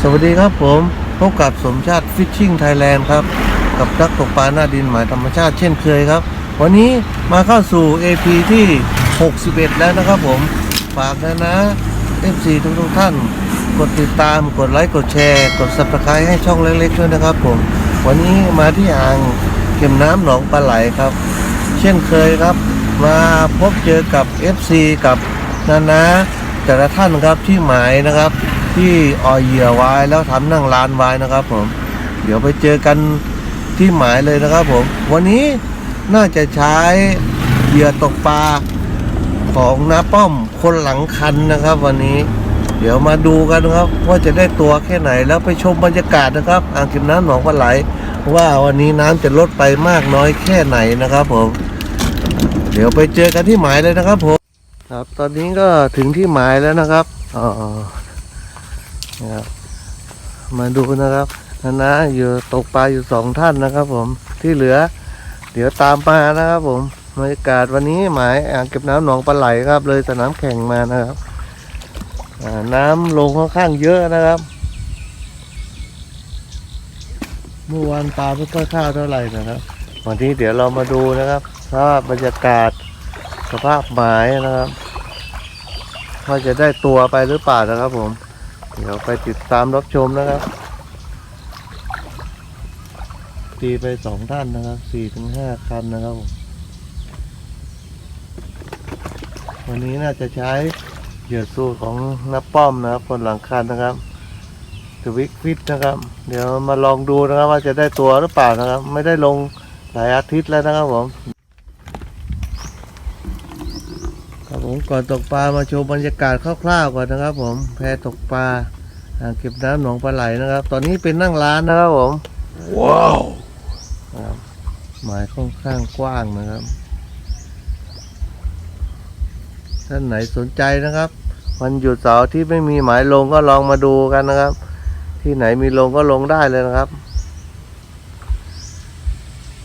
สวัสดีครับผม พบกับสมชาติฟิชชิ่งไทยแลนด์ครับ กับนักตกปลาหน้าดินหมายธรรมชาติเช่นเคยครับ วันนี้มาเข้าสู่ AP ที่ 61 แล้วนะครับผม ฝากนะนะ FC ทุกทุกท่าน กดติดตามกดไลค์ กดแชร์ กด subscribe ให้ช่องเล็กๆด้วยนะครับผม วันนี้มาที่อ่างเก็บน้ำหนองปลาไหลครับ เช่นเคยครับ มาพบเจอกับ FC กับนานาแต่ละท่านครับที่หมายนะครับ ที่ออยเหยื่อไว้แล้วทำนั่งร้านไว้นะครับผม เดี๋ยวไปเจอกันที่หมายเลยนะครับผม วันนี้น่าจะใช้เหยื่อตกปลาของน้าป้อมคนหลังคันนะครับ วันนี้ เดี๋ยวมาดูกันนะครับ ว่าจะได้ตัวแค่ไหนแล้วไปชมบรรยากาศนะครับอ่างเก็บน้ำหนองปลาไหล ว่าวันนี้น้ำจะลดไปมากน้อยแค่ไหนนะครับผม เดี๋ยวไปเจอกันที่หมายเลยนะครับผมครับ ตอนนี้ก็ถึงที่หมายแล้วนะครับอ๋อนะครับมาดูนะครับนะนะอยู่ตกปลาอยู่สองท่านนะครับผมที่เหลือ เดี๋ยวตามมานะครับผมบรรยากาศวันนี้หมายอ่างเก็บน้ำหนองปลาไหลครับ เลยสนามแข่งมานะครับน้ำลงค่อนข้างเยอะนะครับ เมื่อวานปลาไม่ค่อยข้าวเท่าไหร่นะครับ วันนี้เดี๋ยวเรามาดูนะครับ ภาพบรรยากาศสภาพหมายนะครับว่าจะได้ตัวไปหรือเปล่านะครับผม เดี๋ยวไปติดตามรับชมนะครับ ตีไปสองท่านนะครับสี่ถึงห้าคันนะครับผมวันนี้น่าจะใช้เหยื่อสูตรของนับป้อมนะครับคนหลังคันนะครับทวิกฟิตนะครับ เดี๋ยวมาลองดูนะครับว่าจะได้ตัวหรือเปล่านะครับ ไม่ได้ลงหลายอาทิตย์แล้วนะครับผม ครับผม ก่อนตกปลามาโชว์บรรยากาศคร่าวๆก่อนนะครับ ผมแพตกปลาอ่างเก็บน้ำหนองปลาไหลนะครับ ตอนนี้เป็นนั่งร้านนะครับผมว้าวครับหมายค่อนข้างกว้างนะครับ ท่านไหนสนใจนะครับ วันหยุดเสาร์ที่ไม่มีหมายลงก็ลองมาดูกันนะครับ ที่ไหนมีลงก็ลงได้เลยนะครับ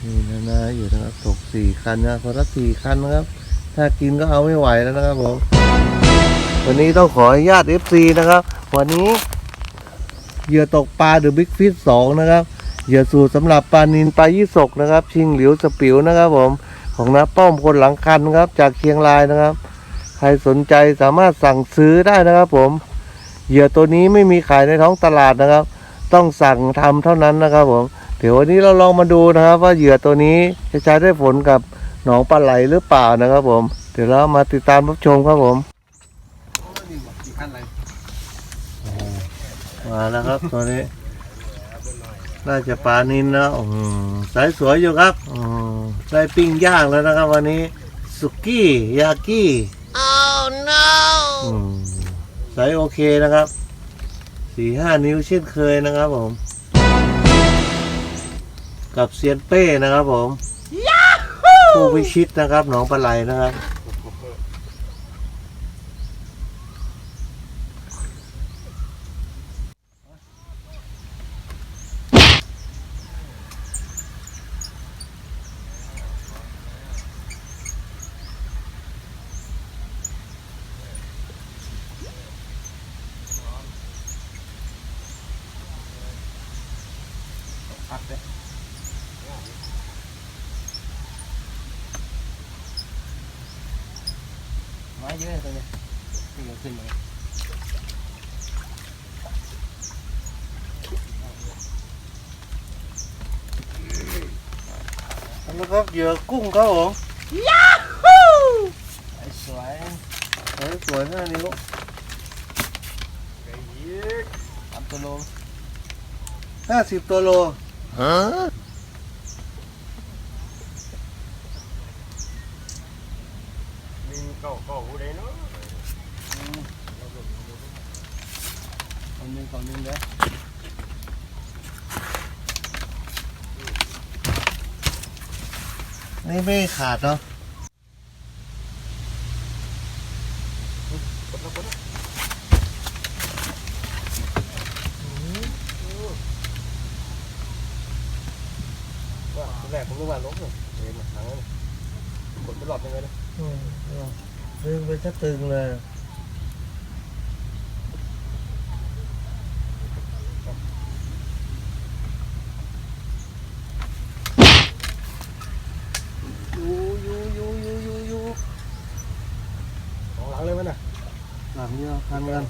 นี่นะนะอยู่นะครับตกสี่คันนะคนละสี่คันนะครับ ถ้ากินก็เอาไม่ไหวแล้วนะครับผม วันนี้ต้องขออนุญาต FC นะครับ วันนี้เหยื่อตกปลาเดอะบิ๊กฟิชสองนะครับ เหยื่อสูตรสำหรับปลานินปลายี่สกนะครับ ชิงหลิวสปิวนะครับผม ของน้าป้อมคนหลังคันครับ จากเชียงรายนะครับ ใครสนใจสามารถสั่งซื้อได้นะครับผม เหยื่อตัวนี้ไม่มีขายในท้องตลาดนะครับ ต้องสั่งทำเท่านั้นนะครับผม เดี๋ยววันนี้เราลองมาดูนะครับ ว่าเหยื่อตัวนี้จะใช้ได้ผลกับ หนองปลาไหลหรือเปล่านะครับผม เดี๋ยวเรามาติดตามรับชมครับผมมาแล้วครับตัวนี้ น่าจะปลานินนะอืมสายสวยอยู่ครับอืมได้ปิ้งย่างแล้วนะครับ วันนี้สุกี้ยากิ oh no สายโอเคนะครับสี่ห้านิ้วเช่นเคยนะครับผม กับเซียนเป้นะครับผม ผู้พิชิตนะครับ หนองปลาไหลนะครับไม้เยอะตัวเลย อกุ้งครับผมไอ้สวยสวยสวยห้านิ้วทำตัวโลห้าสิบ นี่ไม่ขาดเนาะแรกผมรู้ว่าล้มเลยเห็นหางกดไปหลอดยังไงเลยอืมดึงไปจะตึงเลย นกัน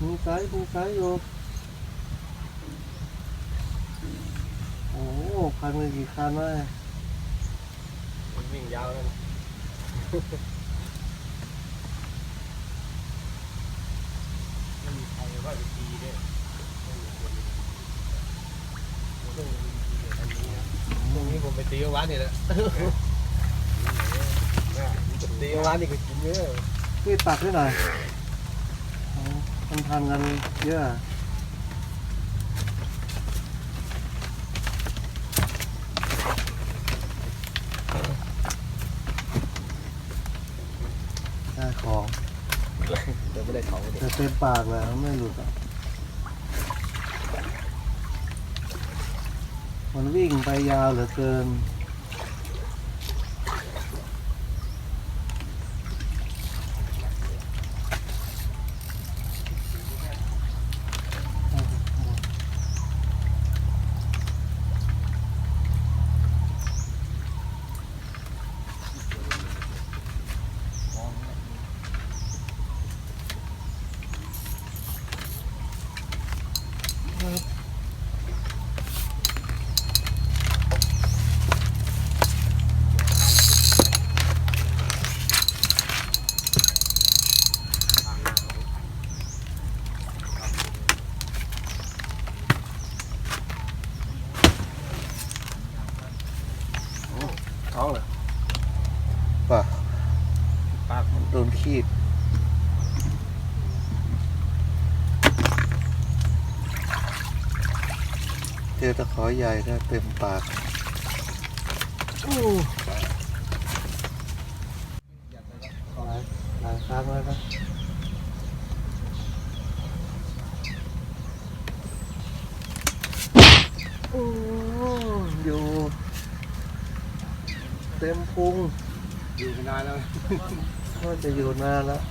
มีไซส์มีไซส์อยู่โอ้โหพันไปกี่คันวะเนี่ยมันวิ่งยาวนั่นไม่มีใครว่าจะตีด้วยไม่มีคนต้องมีตีกับอันนี้นะตรงนี้ผมไปตีกับวัดนี่แหละ ตีกับวัดนี่ก็กินเยอะพี่ตักให้หน่อยมันทันกันเยอะได้ของเดี๋ยวไม่ได้ของเลยจะเต็มปากเลยไม่หลุดอะมันวิ่งไปยาวเหลือเกิน ท้องเหรอป่ะปากโดนขีดเจอตะขอใหญ่ก็เต็มปากอู้หลายหลายครั้งแล้วนะอู้อยู่ เต็มพุง อยู่มานานแล้ว ก็จะอยู่นานแล้ว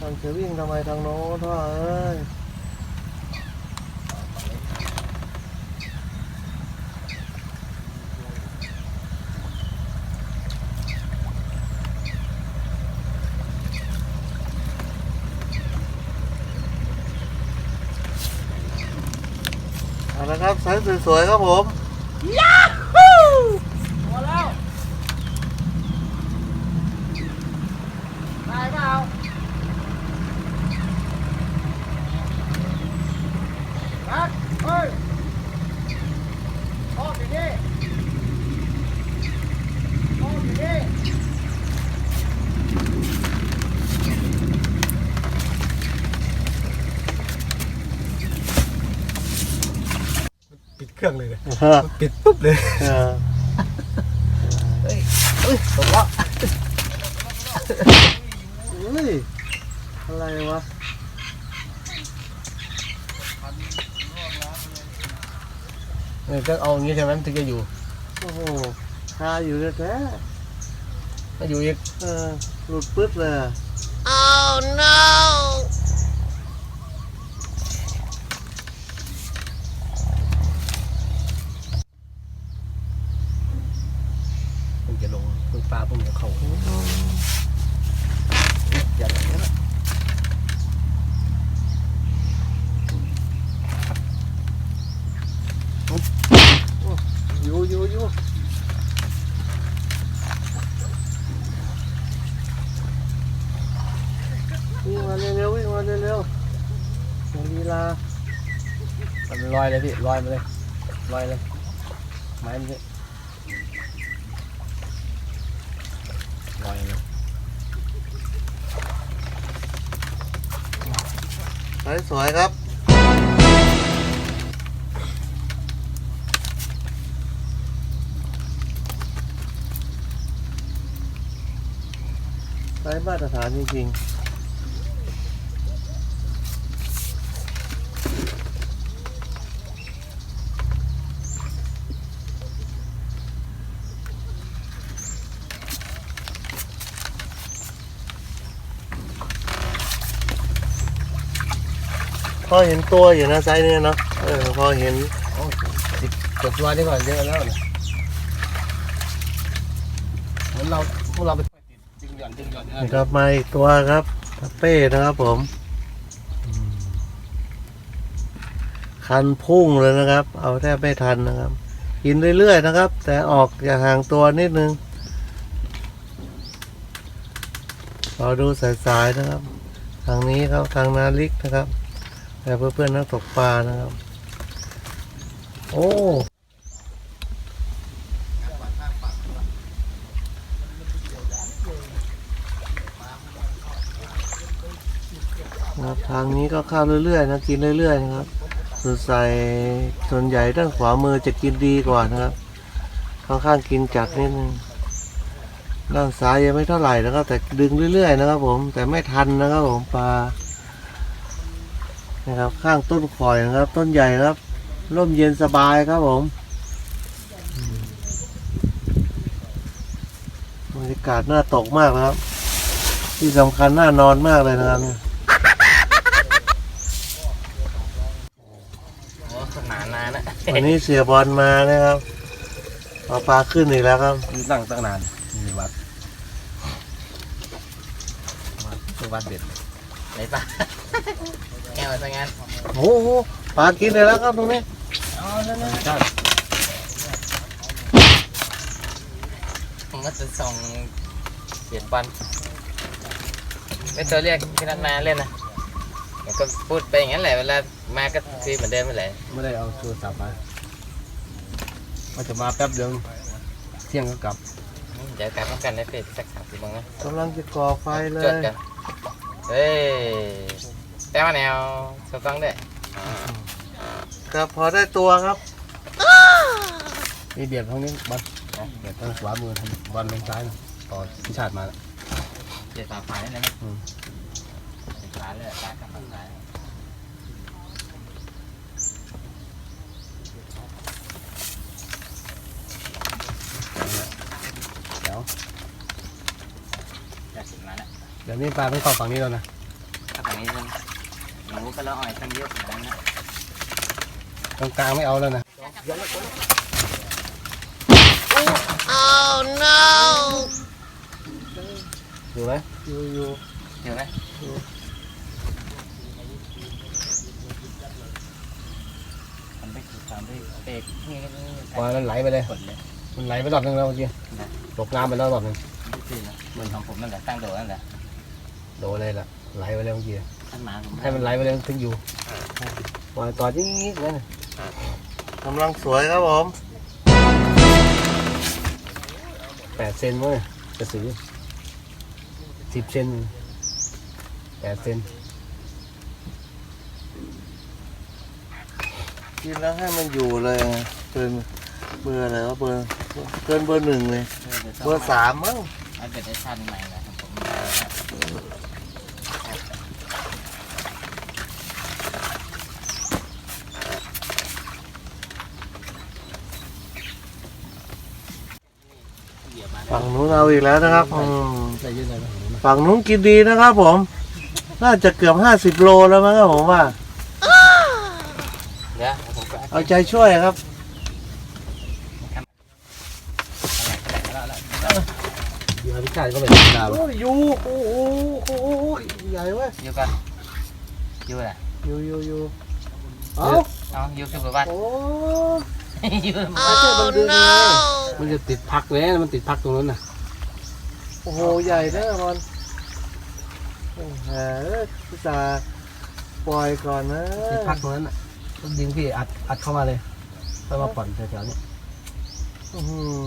มันจะวิ่งทำไมทางโน้นท่อเอ้ยเอาละครับสวยๆครับผม พอแล้วได้เปล่านัดเฮ้ยพ่ออยู่นี่พ่ออยู่นี่ปิดเครื่องเลยเลย ปิดปุ๊บเลยเออเฮ้ยเฮ้ยผมว่าเฮ้ยอะไรวะเออก็เอาอย่างนี้ใช่ไหมมันถึงจะอยู่โอ้โหคาอยู่แท้ถ้าอยู่อีกๆเออหลุดปึ๊ดเลยอะ มันจะลงพึ่งปลาพึ่งจะเข้าอย่าอย่างนี้นะอยู่อยู่อยู่ วิ่งมา เร็วๆวิ่งมาเร็วๆอย่าลีลามันลอยเลยพี่ลอยมาเลยลอยเลยไม้มันนี่ลอยเลยไซส์สวยครับไซส์มาตรฐานจริงๆ อเห็นตัวอยู่นะไซส์เนี่ยเนาะเออพอเห็นโอ้สิบกว่าตัวนี่ก่อนเยอะแล้วเนี่ยเหมือนเราพวกเราไปติดดึงหย่อนดึงหย่อนเนี่ยนี่ครับมาอีกตัวครับตาเป้นะครับผมอืมคันพุ่งเลยนะครับ เอาแทบไม่ทันนะครับ กินเรื่อยๆนะครับ แต่ออกอย่าห่างตัวนิดนึงเราดูสายๆนะครับ ทางนี้ครับทางนาลิกนะครับ แต่เพื่อนๆนักตกปลานะครับ โอ้ทางนี้ก็ข้าเรื่อยๆนะกินเรื่อยๆนะครับส่วนใส่ส่วนใหญ่ด้านขวามือจะกินดีกว่านะครับค่อนข้างกินจัดนิดนึงด้านซ้ายยังไม่เท่าไหร่นะครับแต่ดึงเรื่อยๆนะครับผมแต่ไม่ทันนะครับผมปลา นะครับ ข้างต้นข่อยนะครับ ต้นใหญ่ครับ ร่มเย็นสบายครับผมอืมบรรยากาศน่าตกมากนะครับ ที่สำคัญน่านอนมากเลยนะครับเนี่ยโอ้ขนาดนานนะวันนี้เสียบอลมานะครับเอาปลาขึ้นอีกแล้วครับนั่งตั้งนานมีวัดวัดวัดเด็ด ไหนปะแก้วซะงั้นโอ้โหปลากินได้แล้วครับตรงนี้อ๋อนั่นใช่ผมก็จะส่งเสียบอลเป็นตัวเรียกพี่นัทมาเล่นนะเดี๋ยวก็พูดไปอย่างนั้นแหละเวลามาก็คุยเหมือนเดิมนั่นแหละไม่ได้เอาโทรศัพท์มาว่าจะมาแป๊บเดียวเที่ยงก็กลับ เดี๋ยวกลับมากันได้เป็ดสักสามสิบโมงนะกำลังจะก่อไฟเลจดยกัน เฮ้ยแต้มมาแนวถูกต้องด้วยครับพอได้ตัวครับนี่เบียดทางนี้บัดเบียดทางขวามือทางบอลทางซ้ายนะต่อพิชาติมาแล้วเดี๋ยวตาฝายนั่นนะอืมฝายเลยตากลับมาฝาย เดี๋ยว อยากสิมาแล้ว เดี๋ยวนี้ปลาต้องเข้าฝั่งนี้แล้วนะถ้าฝั่งนี้ซึ่งหนูก็ละอ่อยตั้งเยอะขนาดนั้นนะตรงกลางไม่เอาแล้วนะอยู่ไหมอยู่อยู่เดี๋ยวไหมทำไปกี่ทำไปเตะนี่นี่ปล่อยมันไหลไปเลยกดเลย มันไหลไปรอบนึงแล้วเมื่อกี้ตกน้ำไปแล้วรอบนึงไม่ตื่นนะเหมือนของผมนั่นแหละตั้งโดดนั่นแหละ โดนเลยล่ะไหลไปแล้วเมื่อกี้ท่านหมาผมให้มันไหลไปเลยถึงอยู่ปล่อยต่อยิ่งๆเลยนะกำลังสวยครับผมแปดเซนมั้งกระสือสิบเซนแปดเซนกินแล้วให้มันอยู่เลยเกินเบอร์อะไรวะเบอร์เกินเบอร์หนึ่งเลย เบอร์สามมั้งอัปเดตได้ทันใหม่นะครับผม นู้นเอาอีกแล้วนะครับอืมได้เยอะเลยนะผมนะฝั่งนู้นกินดีนะครับผม น่าจะเกือบห้าสิบโลแล้วมั้งครับผมว่า เดี๋ยวผมก็เอาใจช่วยครับ เดี๋ยวพิชาติก็เป็นธรรมดาโอ้ยยูโอ้โหโอ้โหใหญ่เว้ยอยู่กันอยู่แหละยูยูยูเอ้าเอาอยู่คือแบบว่าโอ้ อยู่ไม่ใช่ มันดึงเลยมันจะติดพักเลยมันติดพักตรงนั้นน่ะ โอ้โห ใหญ่แน่นอนโอ้โหพี่ตาห์ปล่อยก่อนนะติดพักตรงนั้นน่ะต้องดึงพี่อัดอัดเข้ามาเลยแล้วมาผ่อนแถวๆนี้อื้อหือ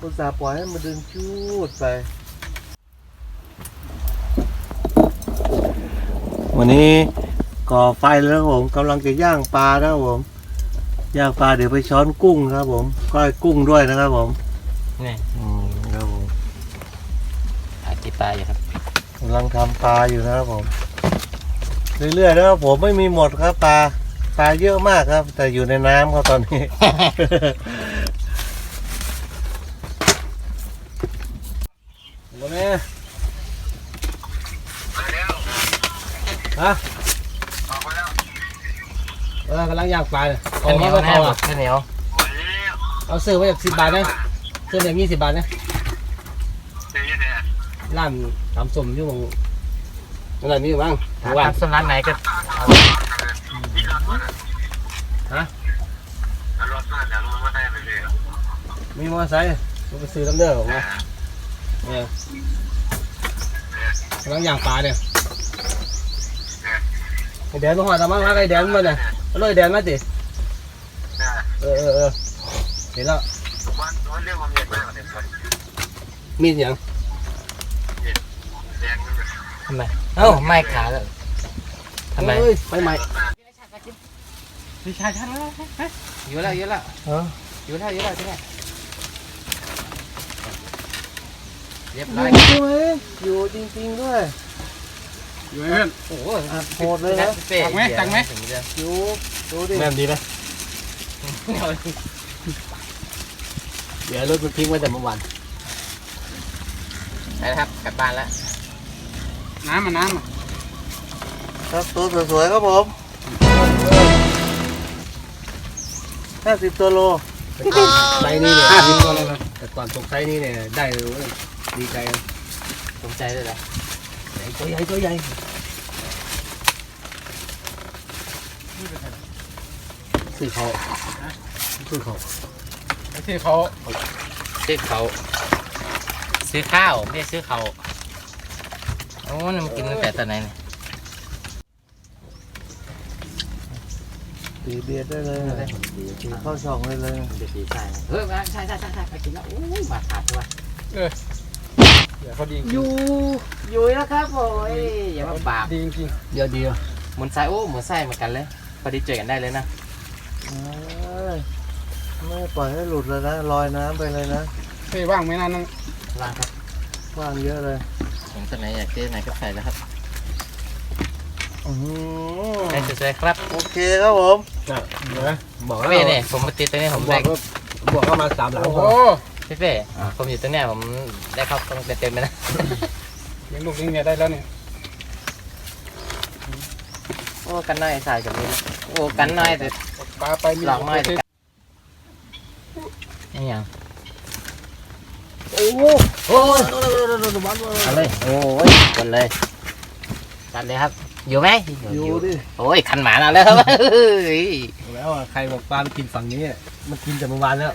อุตส่าห์ปล่อยให้มันดึงชูดไป วันนี้ก่อไฟแล้วครับผมกำลังจะย่างปลานะครับผม ย่างปลาเดี๋ยวไปช้อนกุ้งครับผมก้อยกุ้งด้วยนะครับผมนี่อืมครับผมอธิบายอยู่ครับกำลังทำปลาอยู่นะครับผม เรื่อยๆนะครับผมไม่มีหมดครับปลาปลาเยอะมากครับ แต่อยู่ในน้ำครับตอนนี้ หมดเลยฮะ อกำลัง ย่างปลาเลยข้าวเหนียวเอานะเอาอะข้าวเหนียวเอาซื้อไว้จากสิบบาทนะซื้ออย่างยี่สิบบาทนะร้านตำส้มอยู่ตรงอะไรมีอยู่บ้างถามว่าร้านส้มร้านไหนก็เอามีมอเตอร์ไซค์มันไปซื้อน้ำเด้อผมว่าเนี่ยกำลังย่างปลาเนี่ยไอแดนมาหอดตะมั่งรักไอแดนมาเนี่ย เอาเลยไอแดนมาติเออเออเออเห็นแล้วมีดหยังทำไม เอ้าไม่ขาแล้วทำไม เอ้ยไปใหม่พี่ชายท่านอยู่แล้วอยู่แล้วเอออยู่แล้วอยู่แล้วที่นี่เรียบอร้อยยู่ไหมอยู่จริงๆด้วย อยู่ไหมเพื่อน โอ้โหโหดเลยนะเป้ตักไหมตักไหมถึงจะอยู่ดูดิแม่นดีไหมเอาเดี๋ยวรถมันทิ้งไว้แต่เมื่อวานไปแล้วครับกลับบ้านแล้วน้ำมาน้ำมาครับตัวสวยๆครับผมห้าสิบตัวโลไซส์นี้เนี่ยห้าสิบตัวเลยครับแต่ก่อนตกไซส์นี้เนี่ยได้เลยเว้ยดีใจนะสนใจด้วยเหรอตัวใหญ่ตัวใหญ่ ซื้อเขาซื้อเขาไอ้ที่เขาซื้อเขาซื้อข้าวไม่ได้ซื้อเขาโอ้นี่มันกินตั้งแต่ตอนไหนเนี่ยตีเบียดได้เลยตีเข้าช่องได้เลยเด็กดีใช่เฮ้ยมาใช่ใช่ใช่ใช่ไปกินแล้วโอ้ยมาขาดด้วยเดี๋ยวเขาดีอยู่อยู่แล้วครับโอ้ยอย่ามาบาปดีจริงเยอะดีอะหมุนซ้ายโอ้หมุนซ้ายเหมือนกันเลยพอดีเจอกันได้เลยนะเอ้ย ไม่ปล่อยให้หลุดเลยนะลอยน้ำไปเลยนะๆเฮ้ยว่างไหมนั่นนั่งลางครับ ว่างเยอะเลยเห็นตัวไหนอยากเจอไหนก็ใส่แล้วครับอื้อหือใส่สวยๆครับโอเคครับผมน่ะเห็นไหมบอกแล้วเป้เนี่ยผมมาติดตรงนี้ผมบอได้กว่าบอกว่ามาสามหลังโอ้โหพี่เป้ผมอยู่ตรงเนี้ยผมได้เข้าตรงเต็มๆเลยนะเลี้ยงลูกเลี้ยงเมียได้แล้วเนี่ยโอ้กันน้อยใส่กับนี้ โอ้กันน้อยแต่ปลาไปมีหลอกน้อยแต่กันนี่ยังโอ้โหโอ้ยบ้านเอาเลยโอ้ยกันเลยกันเลยครับ อยู่ไหมอยู่ดิโอ้ยขันหมาเอาแล้วครับเฮ้ยแล้วอะใครบอกปลามันกินฝั่งนี้อะมันกินแต่เมื่อวานแล้ว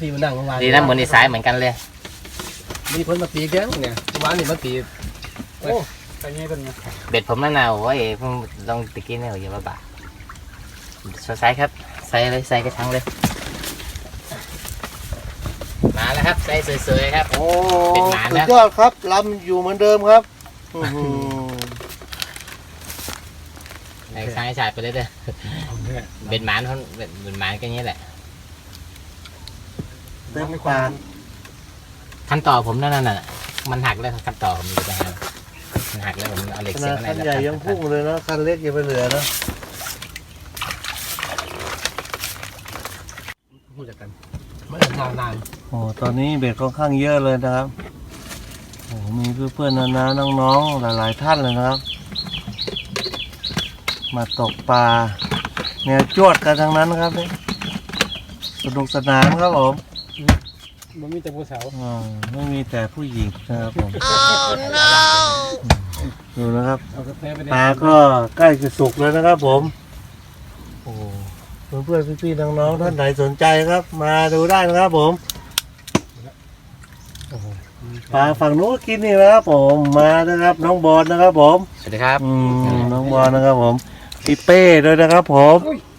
ที่มันนั่งเมื่อวานดีนะบนดีไซน์เหมือนกันเลย มีคนมาตีแก้วเนี่ยเมื่อวานนี่มาตีโอ้ ไปงี้เป็นไงเบ็ดผมนั่นน่ะโอ้ยผมลองตะกี้เนี่ยอย่ามาบาสดใสครับ ใส่เลยใส่กระชังเลย มาแล้วครับ ใส่สวยๆครับ โอ้เป็นหมาสุนะดยอดครับลำอยู่เหมือนเดิมครับอื้อหือใส่กระชังให้ชายไปเลยเด้อเบ็ดหมานเขาเบ็ดเบ็ดหมานก็อย่างนี้แหละ เต็มปากขั้นต่อผมนั่นน่ะ มันหักแล้วขั้นต่อผมอยู่ตรงนั้น มันหักแล้วผมเอาเหล็กขเสียนาบดข้างในคันแล้วใหญ่ยังพุ่งเลยนะคันเล็กยังไปเหลือนะพูดจากกันไม่ได้นานนานโอ้ตอนนี้เบ็ดค่อนข้างเยอะเลยนะครับโอ้มีเพื่อนๆนานาน้องๆหลายๆท่านเลยนะครับ มาตกปลาแนวจวดกันทั้งนั้นครับนี่สนุกสนานครับผมมันมีแต่ผู้สาวอ่าไม่มีแต่ผู้หญิงนะครับผม ดูนะครับเอากระแทกไปปลาก็ใกล้จะสุกแล้วนะครับ ผม โอ้เพื่อนๆพี่ๆน้องๆท่านไหนสนใจครับ มาดูได้นะครับ ผมโอ้โหปลาฝั่งนู้นก็กินนี่นะครับผมมานะครับ น้องบอลนะครับ ผมสวัสดีครับอืมน้องบอลนะครับ ผมพี่เป้ด้วยนะครับ ผม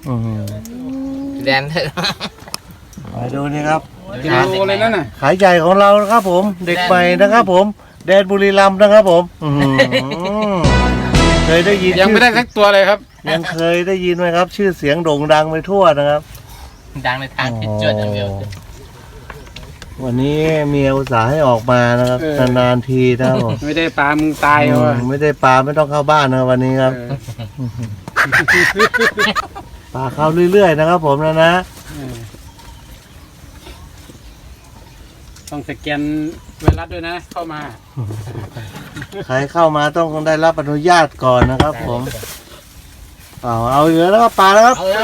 อืมแดนเถอะไปดูนี่ครับกิโลเลยนั่นน่ะขายใหญ่ของเรานะครับ ผม เด็กใหม่นะครับ ผม แดนบุรีรัมย์นะครับผมอื้อหือเคยได้ยินยังไม่ได้สักตัวเลยครับ ยังเคยได้ยินไหมครับ ชื่อเสียงโด่งดังไปทั่วนะครับ ดังในทางผิดจวดอย่างเดียว วันนี้เมียอุตส่าห์ให้ออกมานะครับเออ นานๆทีนะครับผมไม่ได้ปลามึงตายเอาอืวะมไม่ได้ปลาไม่ต้องเข้าบ้านนะครับวันนี้ครับ เออ ปลาเข้าเรื่อยๆนะครับผมนะนะ เออ ต้องสแกนไวรัสด้วยนะ เข้ามาใครเข้ามาต้องได้รับอนุญาตก่อนนะครับผมเอาเอาเหลือแล้วก็ปลาแล้วครับเอาเลย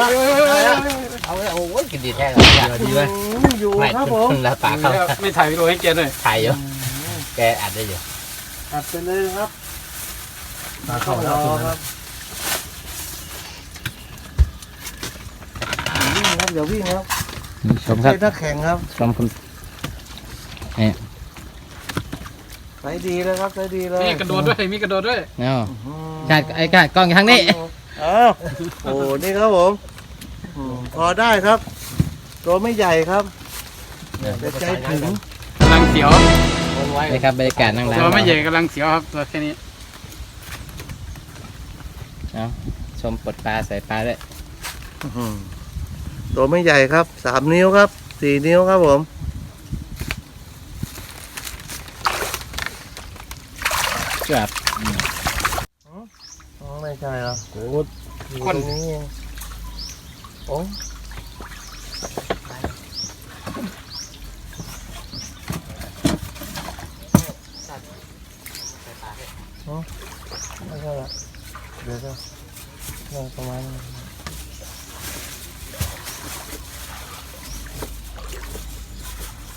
เอาเลยโอ้ยกินดีแท้เลยดีไหมอืมอยู่ไม่ครับผมแล้วปากเขาไม่ถ่ายวิดีโอให้เกียรติเลยถ่ายอยู่แกอัดได้อยู่ตัดไปเลยครับปลาเข้าแล้วรอครับอย่าวิ่งครับอย่าวิ่งครับชมครับเป็นนักแข่งครับชมคุณ ใส่ดีแล้วครับใส่ดีเลยนี่กระโดดด้วยมีกระโดดด้วยเนาะอืมกาดไอ้กาดกล้องอยู่ทางนี้อ้าวโอ้นี่ครับผมอืมพอได้ครับ ตัวไม่ใหญ่ครับแต่ใจถึงกำลังเสียวนี่ครับบรรยากาศนั่งร้านตัวไม่ใหญ่กำลังเสียวครับตัวแค่นี้เอาชมปลดปลาใส่ปลาด้วยอื้อหือตัวไม่ใหญ่ครับสามนิ้วครับสี่นิ้วครับผม เกือบอ๋อไม่ใช่เหรอโอ้อยู่ตรงนี้เองโอ้ไม่ใช่ละเดี๋ยวจะนั่งประมาณนี้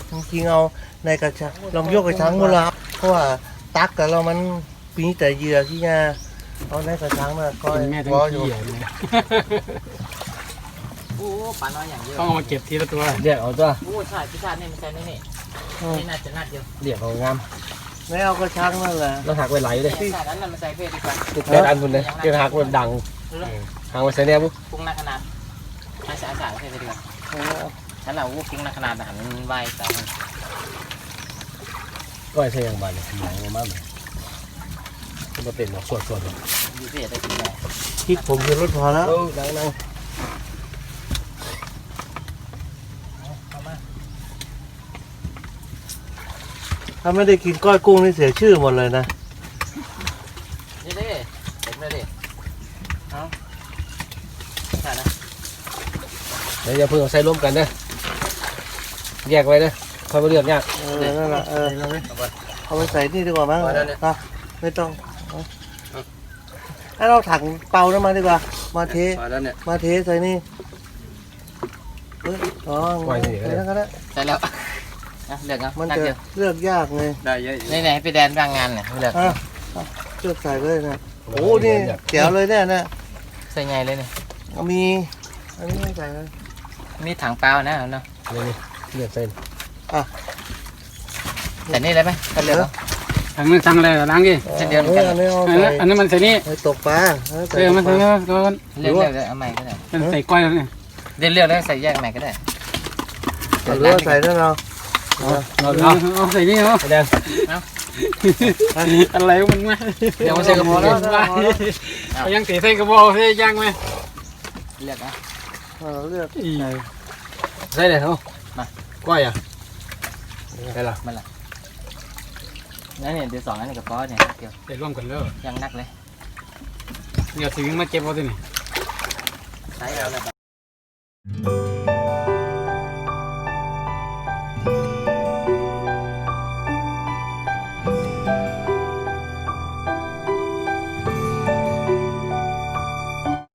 จริงๆเอาในกระชังลองยกกระชังก็แล้วเพราะว่า ตักกับเรามันปีแต่เหยื่อที่งาเอาในกระชังน่ะก็เป็นแม่ทั้งรออยู่พี่เลยโอ้ปลาน้อยอย่างเยอะต้องเอามาเก็บทีละตัวเรียกเอาตัวโอ้ใช่พิซซ่านี่ไม่ใช่นี่นี่นี่น่าจะน่าเดียวเรียกเอางามไม่เอากระชังนั่นแหละแล้วหักไว้ไหลเลยใช่นั้นน่ะมันใส่เพศดีกว่าแม่อันบุญเลยเรียกหักไว้ดังหักไว้ใส่แนวปุ๊บปรุงหนักขนาดอาสาสาเพศดีกว่าฉันเอาวุ้กิ้งหนักขนาดอาหารมันไหว แต่ก็ใช่อย่างบ้านเลยหมองมากเลยมาเป็นหมอกสวดสวดเลยยูเสียได้กินได้พริกผมคือรสพอแล้ว เออดังดังถ้าไม่ได้กินก้อยกุ้งนี่เสียชื่อหมดเลยนะนี่ดิเด็กเลยดิเอาใช่นะเดี๋ยวอย่าเพิ่งเอาใส่ร่วมกันนะแยกไว้นะ ค่อยมาเลือกยากเออนั่นแหละเออเอาไปใส่นี่ดีกว่ามั้งนะไม่ต้องเอาให้เราถังเปาน้ำมาดีกว่า มาเทพอแล้วเนี่ยมาเทใส่นี่เอ้ยอ๋อปล่อยสิใส่นั่นก็ได้ใช่แล้วนะเลือกเอามันนักจะเดียวเลือกยากไงได้เยอะนี่ไหนไปแดนบางงานเนี่ยเลือกอะเลือกใส่เลยนะโอ้นี่แจ๋วเลยเนี่ยนะใส่ไงเลยเนี่ยเอามีอันนี้ไม่ใส่เลยมีถังเปล่านะเอาเนาะนี่นี่เลือกเส้ นแต่นี่เลยไหมก็เลือกเอาทางนั้นทางอะไรล้างดิเส้นเดียวเอกันออันนี้เอาอันใส่นั้นอันนั้นมันใส่นี่ใส่ตกปลาเออเออมันใส่ตกปลาก็มันเลือกเลือกเลยเอาใหม่ก็ได้มันใส่ก้อยแล้วเนี่ยเลือกเลือกแล้วใส่แยกใหม่ก็ได้เอาหรือว่าใส่นั่นเราเอาเอาใส่นี่เอาไอ้แดงอะไรของมันมาเดี๋ยวมาใส่กระเพาะแล้วเอายังตีใส่กระบอกใส่ย่างไหมเลือกนะเอาเลือกอีใส่เลยเนาะมาก้อยอะ ได้ละนั่นเนี่ยเดี๋ยวสองอันนี้กระเพาะเนี่ยเกี่ยวใส่ร่วมกันแล้วยังนักเลยเดี๋ยวถึงมาเก็บเอาที่นี่ใช้เอาเลย